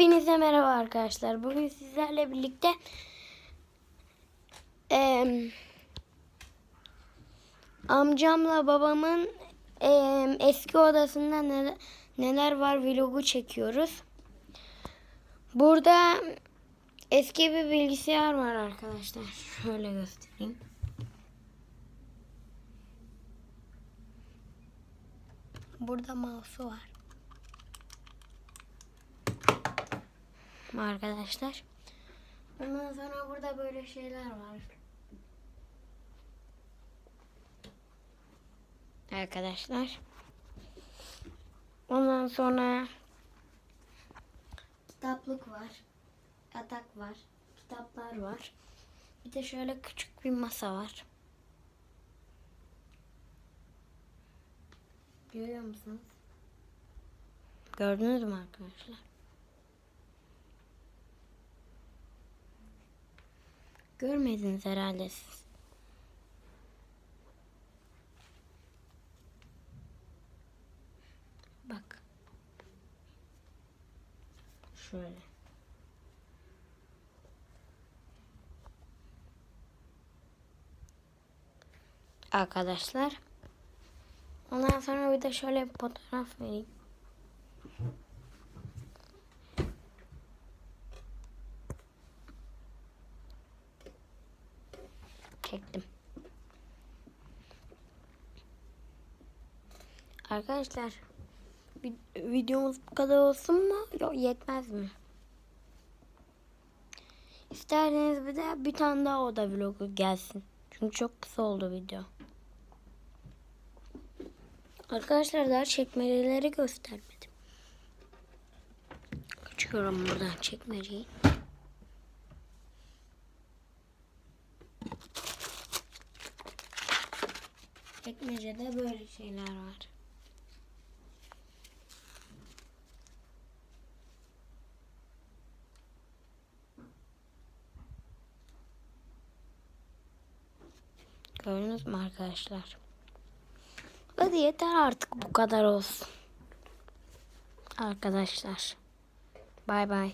Hepinize merhaba arkadaşlar. Bugün sizlerle birlikte em, amcamla babamın em, eski odasında neler, neler var vlogu çekiyoruz. Burada eski bir bilgisayar var arkadaşlar. Şöyle göstereyim. Burada mouse'u var. Arkadaşlar. Ondan sonra burada böyle şeyler var. Arkadaşlar. Ondan sonra kitaplık var. Yatak var. Kitaplar var. Bir de şöyle küçük bir masa var. Görüyor musunuz? Gördünüz mü arkadaşlar? Görmediniz herhalde siz. Bak. Şöyle. Arkadaşlar. Ondan sonra bir de şöyle bir fotoğraf vereyim. Çektim. Arkadaşlar videomuz bu kadar olsun mu? Yok yetmez mi? İsterseniz bir de bir tane daha oda vlogu gelsin. Çünkü çok kısa oldu video. Arkadaşlar daha çekmeceleri göstermedim. Açıyorum buradan çekmeceyi. Çekmecede böyle şeyler var. Gördünüz mü arkadaşlar? Hadi yeter artık bu kadar olsun. Arkadaşlar. Bay bay.